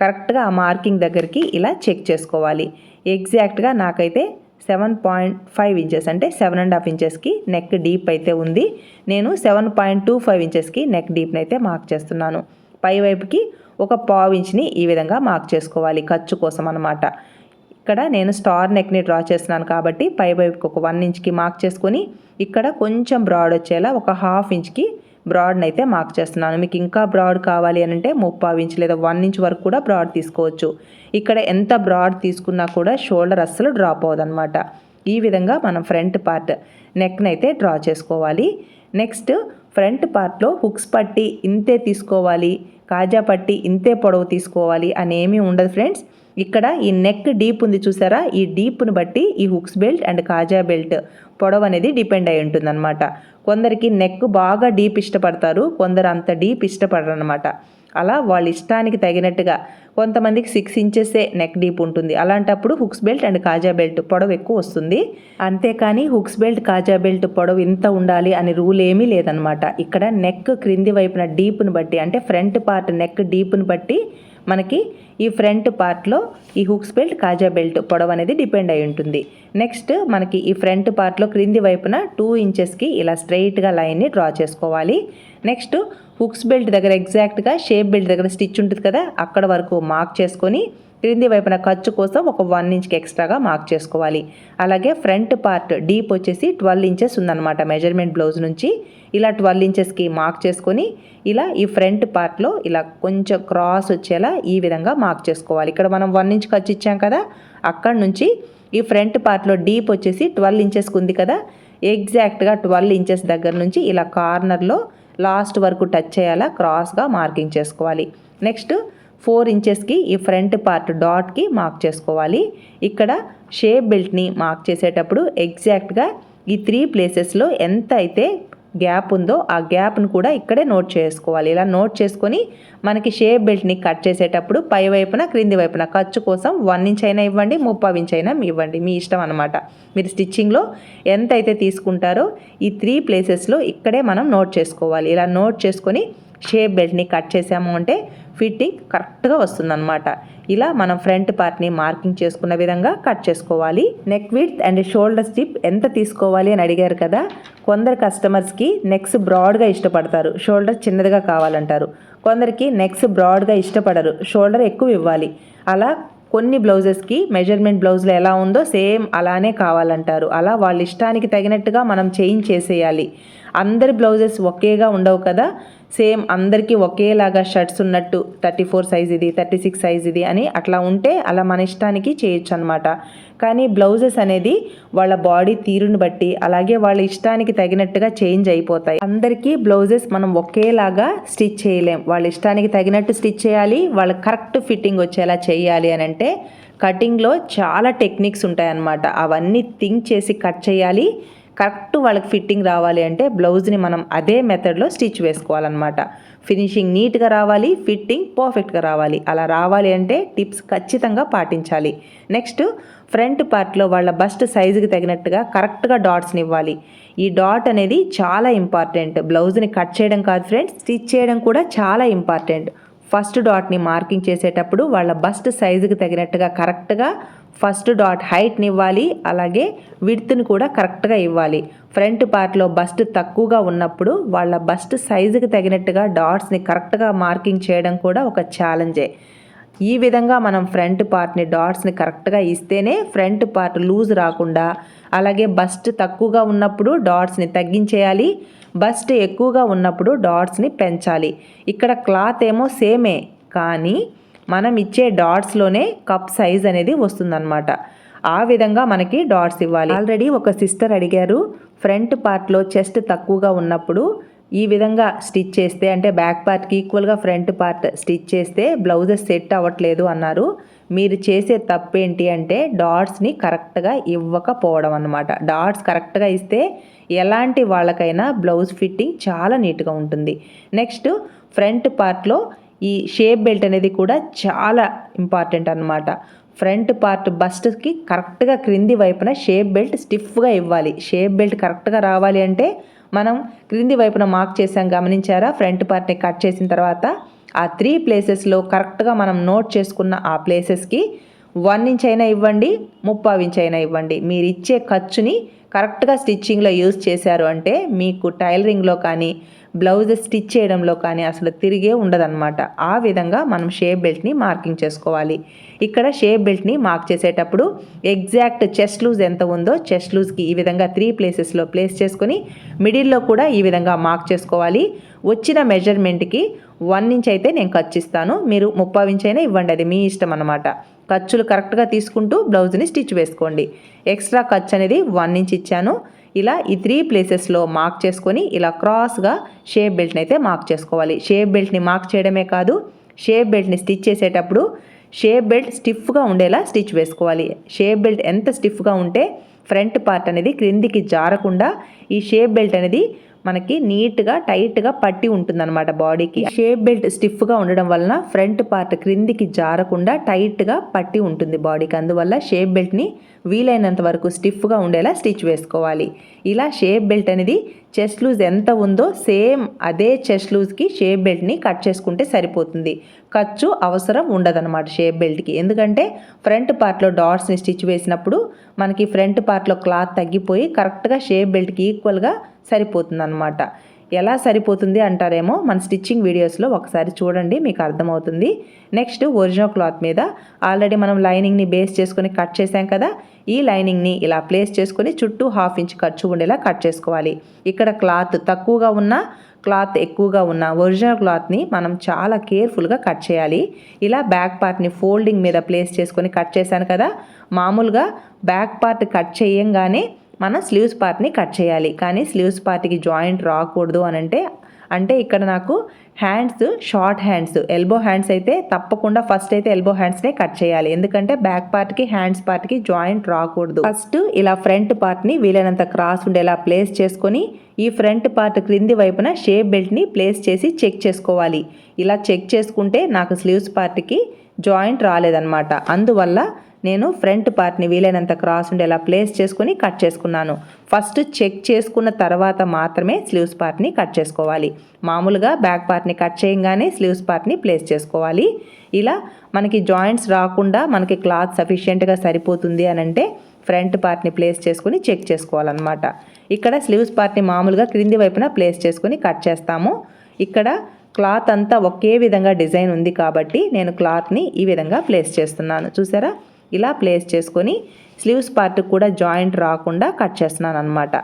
[SPEAKER 1] కరెక్ట్గా ఆ మార్కింగ్ దగ్గరికి ఇలా చెక్ చేసుకోవాలి. ఎగ్జాక్ట్గా నాకైతే సెవెన్ పాయింట్ ఫైవ్ ఇంచెస్ అంటే సెవెన్ అండ్ హాఫ్ ఇంచెస్కి నెక్ డీప్ అయితే ఉంది. నేను సెవెన్ పాయింట్ టూ ఫైవ్ ఇంచెస్కి నెక్ డీప్ని అయితే మార్క్ చేస్తున్నాను. పై వైపుకి ఒక పావు ఇంచ్ని ఈ విధంగా మార్క్ చేసుకోవాలి. ఖర్చు కోసం అనమాట ఇక్కడ నేను స్టార్ నెక్ని డ్రా చేస్తున్నాను కాబట్టి పై వైపుకి ఒక వన్ ఇంచ్కి మార్క్ చేసుకొని ఇక్కడ కొంచెం బ్రాడ్ వచ్చేలా ఒక హాఫ్ ఇంచ్కి బ్రాడ్ని అయితే మార్క్ చేస్తున్నాను. మీకు ఇంకా బ్రాడ్ కావాలి అని అంటే ముప్పావు ఇంచ్ లేదా వన్ ఇంచ్ వరకు కూడా బ్రాడ్ తీసుకోవచ్చు. ఇక్కడ ఎంత బ్రాడ్ తీసుకున్నా కూడా షోల్డర్ అస్సలు డ్రాప్ అవ్వదన్నమాట. ఈ విధంగా మనం ఫ్రంట్ పార్ట్ నెక్ని అయితే డ్రా చేసుకోవాలి. నెక్స్ట్ ఫ్రంట్ పార్ట్లో హుక్స్ పట్టి ఇంతే తీసుకోవాలి. కాజా పట్టి ఇంతే పొడవు తీసుకోవాలి అనేమీ ఉండదు ఫ్రెండ్స్. ఇక్కడ ఈ నెక్ డీప్ ఉంది చూసారా? ఈ డీప్ను బట్టి ఈ హుక్స్ బెల్ట్ అండ్ కాజా బెల్ట్ పొడవు అనేది డిపెండ్ అయి ఉంటుందన్నమాట. కొందరికి నెక్ బాగా డీప్ ఇష్టపడతారు కొందరు అంత డీప్ ఇష్టపడరు అనమాట అలా వాళ్ళ ఇష్టానికి తగినట్టుగా కొంతమందికి సిక్స్ ఇంచెసే నెక్ డీప్ ఉంటుంది. అలాంటప్పుడు హుక్స్ బెల్ట్ అండ్ కాజా బెల్ట్ పొడవు ఎక్కువ వస్తుంది. అంతేకాని హుక్స్ బెల్ట్ కాజా బెల్ట్ పొడవు ఇంత ఉండాలి అని రూల్ ఏమీ లేదనమాట ఇక్కడ నెక్ క్రింది వైపున డీప్ను బట్టి అంటే ఫ్రంట్ పార్ట్ నెక్ డీప్ను బట్టి మనకి ఈ ఫ్రంట్ పార్ట్లో ఈ హుక్స్ బెల్ట్ కాజా బెల్ట్ పొడవు అనేది డిపెండ్ అయి ఉంటుంది. నెక్స్ట్ మనకి ఈ ఫ్రంట్ పార్ట్లో క్రింది వైపున టూ ఇంచెస్కి ఇలా స్ట్రైట్గా లైన్ని డ్రా చేసుకోవాలి. నెక్స్ట్ హుక్స్ బెల్ట్ దగ్గర ఎగ్జాక్ట్గా షేప్ బెల్ట్ దగ్గర స్టిచ్ ఉంటుంది కదా అక్కడ వరకు మార్క్ చేసుకొని క్రింది వైపున ఖర్చు కోసం ఒక వన్ ఇంచ్కి ఎక్స్ట్రాగా మార్క్ చేసుకోవాలి. అలాగే ఫ్రంట్ పార్ట్ డీప్ వచ్చేసి ట్వెల్వ్ ఇంచెస్ ఉందన్నమాట మెజర్మెంట్ బ్లౌజ్ నుంచి. ఇలా ట్వెల్వ్ ఇంచెస్కి మార్క్ చేసుకొని ఇలా ఈ ఫ్రంట్ పార్ట్లో ఇలా కొంచెం క్రాస్ వచ్చేలా ఈ విధంగా మార్క్ చేసుకోవాలి. ఇక్కడ మనం వన్ ఇంచ్ ఖర్చు ఇచ్చాం కదా అక్కడ నుంచి ఈ ఫ్రంట్ పార్ట్లో డీప్ వచ్చేసి ట్వెల్వ్ ఇంచెస్కి ఉంది కదా ఎగ్జాక్ట్గా ట్వెల్వ్ ఇంచెస్ దగ్గర నుంచి ఇలా కార్నర్లో లాస్ట్ వరకు టచ్ చేయాలా క్రాస్గా మార్కింగ్ చేసుకోవాలి. నెక్స్ట్ ఫోర్ ఇంచెస్కి ఈ ఫ్రంట్ పార్ట్ డాట్కి మార్క్ చేసుకోవాలి. ఇక్కడ షేప్ బెల్ట్ని మార్క్ చేసేటప్పుడు ఎగ్జాక్ట్గా ఈ త్రీ ప్లేసెస్లో ఎంత అయితే గ్యాప్ ఉందో ఆ గ్యాప్ను కూడా ఇక్కడే నోట్ చేసుకోవాలి. ఇలా నోట్ చేసుకొని మనకి షేప్ బెల్ట్ని కట్ చేసేటప్పుడు పై వైపున క్రింది వైపున ఖర్చు కోసం వన్ ఇంచ్ అయినా ఇవ్వండి ముప్పావు ఇంచ్ అయినా ఇవ్వండి. మీ ఇష్టం అనమాట మీరు స్టిచ్చింగ్లో ఎంత అయితే తీసుకుంటారో ఈ త్రీ ప్లేసెస్లో ఇక్కడే మనం నోట్ చేసుకోవాలి. ఇలా నోట్ చేసుకొని షేప్ బెల్ట్ని కట్ చేసాము అంటే ఫిట్టింగ్ కరెక్ట్గా వస్తుందన్నమాట. ఇలా మనం ఫ్రంట్ పార్ట్ని మార్కింగ్ చేసుకున్న విధంగా కట్ చేసుకోవాలి. Neck width and shoulder strip ఎంత తీసుకోవాలి అని అడిగారు కదా? కొందరు కస్టమర్స్కి నెక్స్ బ్రాడ్గా ఇష్టపడతారు. షోల్డర్ చిన్నదిగా కావాలంటారు. కొందరికి నెక్స్ బ్రాడ్గా ఇష్టపడరు. షోల్డర్ ఎక్కువ ఇవ్వాలి. అలా కొన్ని బ్లౌజెస్కి మెజర్మెంట్ బ్లౌజ్లో ఎలా ఉందో సేమ్ అలానే కావాలంటారు. అలా వాళ్ళ ఇష్టానికి తగినట్టుగా మనం చేంజ్ చేసేయాలి. అందరి బ్లౌజెస్ ఒకేగా ఉండవు కదా? సేమ్ అందరికీ ఒకేలాగా షర్ట్స్ ఉన్నట్టు థర్టీ ఫోర్ సైజ్ ఇది థర్టీ సిక్స్ సైజ్ ఇది అని అట్లా ఉంటే అలా మన ఇష్టానికి చేయొచ్చు అనమాట కానీ బ్లౌజెస్ అనేది వాళ్ళ బాడీ తీరుని బట్టి అలాగే వాళ్ళ ఇష్టానికి తగినట్టుగా చేంజ్ అయిపోతాయి. అందరికీ బ్లౌజెస్ మనం ఒకేలాగా స్టిచ్ చేయలేం. వాళ్ళ ఇష్టానికి తగినట్టు స్టిచ్ చేయాలి వాళ్ళ కరెక్ట్ ఫిట్టింగ్ వచ్చేలా చేయాలి అని అంటే కటింగ్లో చాలా టెక్నిక్స్ ఉంటాయన్నమాట. అవన్నీ థింక్ చేసి కట్ చేయాలి కరెక్ట్ వాళ్ళకి ఫిట్టింగ్ రావాలి అంటే బ్లౌజ్ని మనం అదే మెథడ్లో స్టిచ్ వేసుకోవాలన్నమాట. ఫినిషింగ్ నీట్గా రావాలి ఫిట్టింగ్ పర్ఫెక్ట్గా రావాలి. అలా రావాలి అంటే టిప్స్ ఖచ్చితంగా పాటించాలి. నెక్స్ట్ ఫ్రంట్ పార్ట్లో వాళ్ళ బస్ట్ సైజుకి తగినట్టుగా కరెక్ట్గా డాట్స్ని ఇవ్వాలి. ఈ డాట్ అనేది చాలా ఇంపార్టెంట్. బ్లౌజ్ని కట్ చేయడం కాదు ఫ్రెండ్స్ స్టిచ్ చేయడం కూడా చాలా ఇంపార్టెంట్. ఫస్ట్ డాట్ని మార్కింగ్ చేసేటప్పుడు వాళ్ళ బస్ట్ సైజుకి తగినట్టుగా కరెక్ట్గా ఫస్ట్ డాట్ హైట్ని ఇవ్వాలి అలాగే విడ్త్ని కూడా కరెక్ట్గా ఇవ్వాలి. ఫ్రంట్ పార్ట్లో బస్ట్ తక్కువగా ఉన్నప్పుడు వాళ్ళ బస్ట్ సైజుకి తగినట్టుగా డాట్స్ని కరెక్ట్గా మార్కింగ్ చేయడం కూడా ఒక ఛాలెంజే. ఈ విధంగా మనం ఫ్రంట్ పార్ట్ని డాట్స్ని కరెక్ట్గా ఇస్తేనే ఫ్రంట్ పార్ట్ లూజ్ రాకుండా అలాగే బస్ట్ తక్కువగా ఉన్నప్పుడు డాట్స్ని తగ్గించేయాలి. బస్ట్ ఎక్కువగా ఉన్నప్పుడు డాట్స్ని పెంచాలి. ఇక్కడ క్లాత్ ఏమో సేమే కానీ మనం ఇచ్చే డాట్స్లోనే కప్ సైజ్ అనేది వస్తుందన్నమాట. ఆ విధంగా మనకి డాట్స్ ఇవ్వాలి. ఆల్రెడీ ఒక సిస్టర్ అడిగారు ఫ్రంట్ పార్ట్లో చెస్ట్ తక్కువగా ఉన్నప్పుడు ఈ విధంగా స్టిచ్ చేస్తే అంటే బ్యాక్ పార్ట్కి ఈక్వల్గా ఫ్రంట్ పార్ట్ స్టిచ్ చేస్తే బ్లౌజెస్ సెట్ అవ్వట్లేదు అన్నారు. మీరు చేసే తప్పేంటి అంటే డాట్స్ని కరెక్ట్గా ఇవ్వకపోవడం అనమాట డాట్స్ కరెక్ట్గా ఇస్తే ఎలాంటి వాళ్ళకైనా బ్లౌజ్ ఫిట్టింగ్ చాలా నీట్గా ఉంటుంది. నెక్స్ట్ ఫ్రంట్ పార్ట్లో ఈ షేప్ బెల్ట్ అనేది కూడా చాలా ఇంపార్టెంట్ అనమాట ఫ్రంట్ పార్ట్ బస్ట్కి కరెక్ట్గా క్రింది వైపున షేప్ బెల్ట్ స్టిఫ్గా ఇవ్వాలి. షేప్ బెల్ట్ కరెక్ట్గా రావాలి అంటే మనం క్రింది వైపున మార్క్ చేసాం గమనించారా? ఫ్రంట్ పార్ట్ని కట్ చేసిన తర్వాత ఆ త్రీ ప్లేసెస్లో కరెక్ట్గా మనం నోట్ చేసుకున్న ఆ ప్లేసెస్కి వన్ ఇంచ్ అయినా ఇవ్వండి ముప్పావు ఇంచ్ అయినా ఇవ్వండి. మీరు ఇచ్చే ఖర్చుని కరెక్ట్గా స్టిచ్చింగ్లో యూజ్ చేశారు అంటే మీకు టైలరింగ్లో కానీ బ్లౌజ్ స్టిచ్ చేయడంలో కానీ అసలు తిరిగే ఉండదన్నమాట. ఆ విధంగా మనం షేప్ బెల్ట్ని మార్కింగ్ చేసుకోవాలి. ఇక్కడ షేప్ బెల్ట్ని మార్క్ చేసేటప్పుడు ఎగ్జాక్ట్ చెస్ట్ లూజ్ ఎంత ఉందో చెస్ట్ లూజ్కి ఈ విధంగా త్రీ ప్లేసెస్లో ప్లేస్ చేసుకొని మిడిల్లో కూడా ఈ విధంగా మార్క్ చేసుకోవాలి. వచ్చిన మెజర్మెంట్కి వన్ ఇంచ్ అయితే నేను ఖర్చిస్తాను. మీరు ముప్పై ఇంచ్ అయినా ఇవ్వండి. అది మీ ఇష్టం అనమాట ఖర్చులు కరెక్ట్గా తీసుకుంటూ బ్లౌజ్ని స్టిచ్ వేసుకోండి. ఎక్స్ట్రా ఖర్చు అనేది వన్ ఇంచ్ ఇచ్చాను. ఇలా ఈ త్రీ ప్లేసెస్లో మార్క్ చేసుకొని ఇలా క్రాస్గా షేప్ బెల్ట్ని అయితే మార్క్ చేసుకోవాలి. షేప్ బెల్ట్ని మార్క్ చేయడమే కాదు షేప్ బెల్ట్ని స్టిచ్ చేసేటప్పుడు షేప్ బెల్ట్ స్టిఫ్గా ఉండేలా స్టిచ్ వేసుకోవాలి. షేప్ బెల్ట్ ఎంత స్టిఫ్గా ఉంటే ఫ్రంట్ పార్ట్ అనేది క్రిందికి జారకుండా ఈ షేప్ బెల్ట్ అనేది మనకి నీట్గా టైట్గా పట్టి ఉంటుందన్నమాట బాడీకి. షేప్ బెల్ట్ స్టిఫ్గా ఉండడం వలన ఫ్రంట్ పార్ట్ క్రిందికి జారకుండా టైట్గా పట్టి ఉంటుంది బాడీకి. అందువల్ల షేప్ బెల్ట్ని వీలైనంత వరకు స్టిఫ్గా ఉండేలా స్టిచ్ వేసుకోవాలి. ఇలా షేప్ బెల్ట్ అనేది చెస్ట్ లూజ్ ఎంత ఉందో సేమ్ అదే చెస్ట్ లూజ్కి షేప్ బెల్ట్ని కట్ చేసుకుంటే సరిపోతుంది. ఖర్చు అవసరం ఉండదన్నమాట షేప్ బెల్ట్కి. ఎందుకంటే ఫ్రంట్ పార్ట్లో డాట్స్ని స్టిచ్ వేసినప్పుడు మనకి ఫ్రంట్ పార్ట్లో క్లాత్ తగ్గిపోయి కరెక్ట్గా షేప్ బెల్ట్కి ఈక్వల్గా సరిపోతుంది అనమాట ఎలా సరిపోతుంది అంటారేమో మన స్టిచ్చింగ్ వీడియోస్లో ఒకసారి చూడండి మీకు అర్థమవుతుంది. నెక్స్ట్ ఒరిజినల్ క్లాత్ మీద ఆల్రెడీ మనం లైనింగ్ని బేస్ చేసుకొని కట్ చేసాం కదా ఈ లైనింగ్ని ఇలా ప్లేస్ చేసుకొని చుట్టూ హాఫ్ ఇంచ్ ఖర్చు ఉండేలా కట్ చేసుకోవాలి. ఇక్కడ క్లాత్ తక్కువగా ఉన్న క్లాత్ ఎక్కువగా ఉన్న ఒరిజినల్ క్లాత్ని మనం చాలా కేర్ఫుల్గా కట్ చేయాలి. ఇలా బ్యాక్ పార్ట్ని ఫోల్డింగ్ మీద ప్లేస్ చేసుకొని కట్ చేశాను కదా మామూలుగా బ్యాక్ పార్ట్ కట్ చేయంగానే మనం స్లీవ్స్ పార్ట్ని కట్ చేయాలి. కానీ స్లీవ్స్ పార్ట్కి జాయింట్ రాకూడదు అని అంటే అంటే ఇక్కడ నాకు hands short hands elbow hands అయితే తప్పకుండా ఫస్ట్ అయితే ఎల్బో హ్యాండ్స్నే కట్ చేయాలి. ఎందుకంటే బ్యాక్ పార్ట్కి హ్యాండ్స్ పార్ట్కి జాయింట్ రాకూడదు. ఫస్ట్ ఇలా ఫ్రంట్ పార్ట్ని వీలైనంత క్రాస్ ఉండేలా ప్లేస్ చేసుకొని ఈ ఫ్రంట్ పార్ట్ క్రింది వైపున షేప్ బెల్ట్ని ప్లేస్ చేసి చెక్ చేసుకోవాలి. ఇలా చెక్ చేసుకుంటే నాకు స్లీవ్స్ పార్ట్కి జాయింట్ రాలేదన్నమాట. అందువల్ల నేను ఫ్రంట్ పార్ట్ని వీలైనంత క్రాస్ ఉండేలా ప్లేస్ చేసుకుని కట్ చేసుకున్నాను. ఫస్ట్ చెక్ చేసుకున్న తర్వాత మాత్రమే స్లీవ్స్ పార్ట్ని కట్ చేసుకోవాలి. మామూలుగా బ్యాక్ పార్ట్ని కట్ చేయగానే స్లీవ్స్ పార్ట్ని ప్లేస్ చేసుకోవాలి. ఇలా మనకి జాయింట్స్ రాకుండా మనకి క్లాత్ సఫిషియెంట్గా సరిపోతుంది అని అంటే ఫ్రంట్ పార్ట్ని ప్లేస్ చేసుకుని చెక్ చేసుకోవాలన్నమాట. ఇక్కడ స్లీవ్స్ పార్ట్ని మామూలుగా క్రింది వైపున ప్లేస్ చేసుకుని కట్ చేస్తాము. ఇక్కడ క్లాత్ అంతా ఒకే విధంగా డిజైన్ ఉంది కాబట్టి నేను క్లాత్ని ఈ విధంగా ప్లేస్ చేస్తున్నాను. చూసారా? ఇలా ప్లేస్ చేసుకొని స్లీవ్స్ పార్ట్ కూడా జాయింట్ రాకుండా కట్ చేస్తున్నాను అనమాట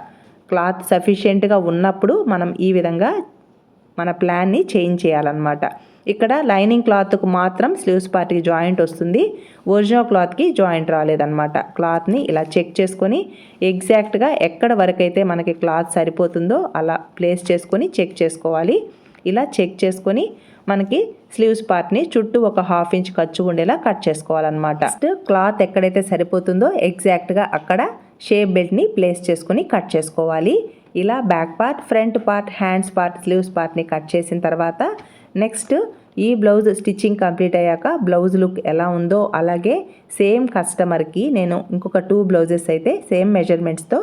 [SPEAKER 1] క్లాత్ సఫిషియెంట్గా ఉన్నప్పుడు మనం ఈ విధంగా మన ప్లాన్ని చేంజ్ చేయాలన్నమాట. ఇక్కడ లైనింగ్ క్లాత్కు మాత్రం స్లీవ్స్ పార్ట్కి జాయింట్ వస్తుంది. ఒరిజినల్ క్లాత్కి జాయింట్ రాలేదన్నమాట. క్లాత్ని ఇలా చెక్ చేసుకొని ఎగ్జాక్ట్గా ఎక్కడ వరకైతే మనకి క్లాత్ సరిపోతుందో అలా ప్లేస్ చేసుకొని చెక్ చేసుకోవాలి. ఇలా చెక్ చేసుకొని మనకి స్లీవ్స్ పార్ట్ని చుట్టూ ఒక హాఫ్ ఇంచ్ ఖర్చు ఉండేలా కట్ చేసుకోవాలన్నమాట. ఫస్ట్ క్లాత్ ఎక్కడైతే సరిపోతుందో ఎగ్జాక్ట్గా అక్కడ షేప్ బెల్ట్ని ప్లేస్ చేసుకుని కట్ చేసుకోవాలి. ఇలా back part front part hands part sleeves పార్ట్ని కట్ చేసిన తర్వాత నెక్స్ట్ ఈ బ్లౌజ్ స్టిచ్చింగ్ కంప్లీట్ అయ్యాక బ్లౌజ్ లుక్ ఎలా ఉందో అలాగే సేమ్ కస్టమర్కి నేను ఇంకొక టూ బ్లౌజెస్ అయితే సేమ్ మెజర్మెంట్స్తో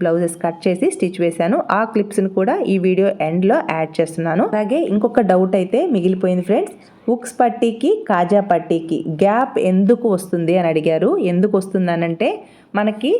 [SPEAKER 1] బ్లౌజెస్ కట్ చేసి స్టిచ్ వేశాను. ఆ క్లిప్స్ని కూడా ఈ వీడియో ఎండ్లో యాడ్ చేస్తున్నాను. అలాగే ఇంకొక డౌట్ అయితే మిగిలిపోయింది ఫ్రెండ్స్. ఉక్స్ పట్టీకి కాజా పట్టీకి గ్యాప్ ఎందుకు వస్తుంది అని అడిగారు. ఎందుకు వస్తుందనంటే మనకి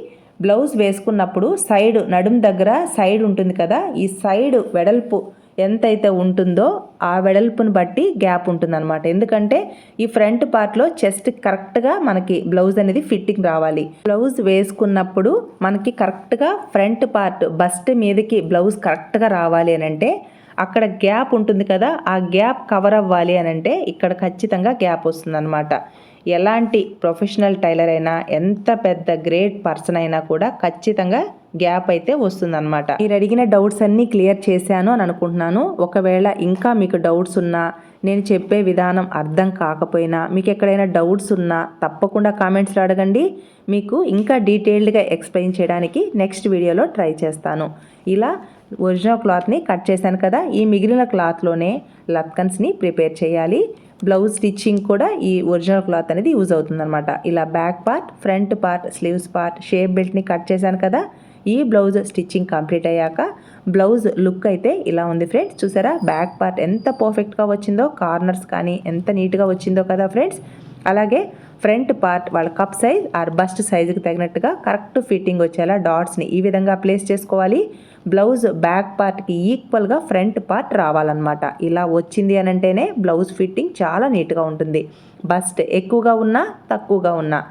[SPEAKER 1] బ్లౌజ్ వేసుకున్నప్పుడు సైడ్ నడుం దగ్గర సైడ్ ఉంటుంది కదా ఈ సైడ్ వెడల్పు ఎంతైతే ఉంటుందో ఆ వెడల్పును బట్టి గ్యాప్ ఉంటుందన్నమాట. ఎందుకంటే ఈ ఫ్రంట్ పార్ట్లో చెస్ట్ కరెక్ట్గా మనకి బ్లౌజ్ అనేది ఫిట్టింగ్ రావాలి. బ్లౌజ్ వేసుకున్నప్పుడు మనకి కరెక్ట్గా ఫ్రంట్ పార్ట్ బస్ట్ మీదకి బ్లౌజ్ కరెక్ట్గా రావాలి అని అంటే అక్కడ గ్యాప్ ఉంటుంది కదా ఆ గ్యాప్ కవర్ అవ్వాలి అని అంటే ఇక్కడ ఖచ్చితంగా గ్యాప్ వస్తుందన్నమాట. ఎలాంటి ప్రొఫెషనల్ టైలర్ అయినా ఎంత పెద్ద గ్రేట్ పర్సన్ అయినా కూడా ఖచ్చితంగా గ్యాప్ అయితే వస్తుందన్నమాట. మీరు అడిగిన డౌట్స్ అన్నీ క్లియర్ చేశాను అని అనుకుంటున్నాను. ఒకవేళ ఇంకా మీకు డౌట్స్ ఉన్నా నేను చెప్పే విధానం అర్థం కాకపోయినా మీకు ఎక్కడైనా డౌట్స్ ఉన్నా తప్పకుండా కామెంట్స్లో అడగండి. మీకు ఇంకా డీటెయిల్డ్గా ఎక్స్ప్లెయిన్ చేయడానికి నెక్స్ట్ వీడియోలో ట్రై చేస్తాను. ఇలా ఒరిజినల్ క్లాత్ని కట్ చేశాను కదా ఈ మిగిలిన క్లాత్లోనే లత్కన్స్ని ప్రిపేర్ చేయాలి. బ్లౌజ్ స్టిచ్చింగ్ కూడా ఈ ఒరిజినల్ క్లాత్ అనేది యూజ్ అవుతుందన్నమాట. ఇలా back part front part sleeves part shape బెల్ట్ని cut చేశాను కదా ఈ బ్లౌజ్ స్టిచ్చింగ్ కంప్లీట్ అయ్యాక బ్లౌజ్ లుక్ అయితే ఇలా ఉంది ఫ్రెండ్స్. చూసారా? బ్యాక్ పార్ట్ ఎంత పర్ఫెక్ట్గా వచ్చిందో కార్నర్స్ కానీ ఎంత నీట్గా వచ్చిందో కదా ఫ్రెండ్స్. అలాగే ఫ్రంట్ పార్ట్ వాళ్ళ కప్ సైజ్ ఆర్ బస్ట్ సైజుకి తగినట్టుగా కరెక్ట్ ఫిట్టింగ్ వచ్చేలా డాట్స్ని ఈ విధంగా ప్లేస్ చేసుకోవాలి. బ్లౌజ్ బ్యాక్ పార్ట్కి ఈక్వల్గా ఫ్రంట్ పార్ట్ రావాలన్నమాట. ఇలా వచ్చింది అని అంటేనే బ్లౌజ్ ఫిట్టింగ్ చాలా నీట్గా ఉంటుంది. బస్ట్ ఎక్కువగా ఉన్నా తక్కువగా ఉన్నా.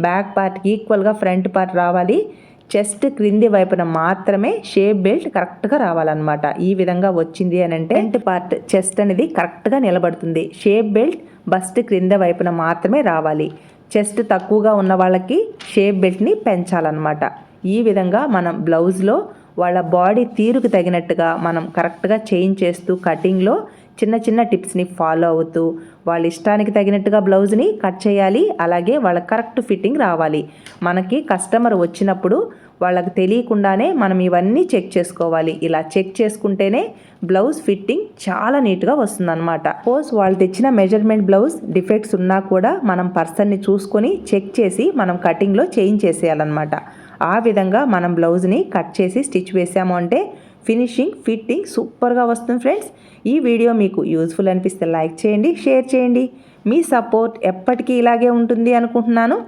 [SPEAKER 1] బ్యాక్ పార్ట్కి ఈక్వల్గా ఫ్రంట్ పార్ట్ రావాలి. చెస్ట్ క్రింది వైపున మాత్రమే షేప్ బెల్ట్ కరెక్ట్గా రావాలన్నమాట. ఈ విధంగా వచ్చింది అని అంటే ఫ్రంట్ పార్ట్ చెస్ట్ అనేది కరెక్ట్గా నిలబడుతుంది. షేప్ బెల్ట్ బస్ట్ క్రింద వైపున మాత్రమే రావాలి. చెస్ట్ తక్కువగా ఉన్న వాళ్ళకి షేప్ బెల్ట్ని పెంచాలన్నమాట. ఈ విధంగా మనం బ్లౌజ్లో వాళ్ళ బాడీ తీరుకు తగినట్టుగా మనం కరెక్ట్గా చేంజ్ చేస్తూ కటింగ్లో చిన్న చిన్న టిప్స్ని ఫాలో అవుతూ వాళ్ళ ఇష్టానికి తగినట్టుగా బ్లౌజ్ని కట్ చేయాలి. అలాగే వాళ్ళ కరెక్ట్ ఫిట్టింగ్ రావాలి. మనకి కస్టమర్ వచ్చినప్పుడు వాళ్ళకి తెలియకుండానే మనం ఇవన్నీ చెక్ చేసుకోవాలి. ఇలా చెక్ చేసుకుంటేనే బ్లౌజ్ ఫిట్టింగ్ చాలా నీట్గా వస్తుందన్నమాట. సపోజ్ వాళ్ళు తెచ్చిన మెజర్మెంట్ బ్లౌజ్ డిఫెక్ట్స్ ఉన్నా కూడా మనం పర్సన్ని చూసుకొని చెక్ చేసి మనం కటింగ్లో చేంజ్ చేసేయాలన్నమాట. ఆ విధంగా మనం బ్లౌజ్ని కట్ చేసి స్టిచ్ వేసాము అంటే ఫినిషింగ్ ఫిట్టింగ్ సూపర్గా వస్తుంది ఫ్రెండ్స్. ఈ వీడియో మీకు యూస్ఫుల్ అనిపిస్తే లైక్ చేయండి షేర్ చేయండి. మీ సపోర్ట్ ఎప్పటికీ ఇలాగే ఉంటుంది అనుకుంటున్నాను.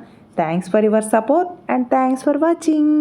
[SPEAKER 1] Thanks for your support and thanks for watching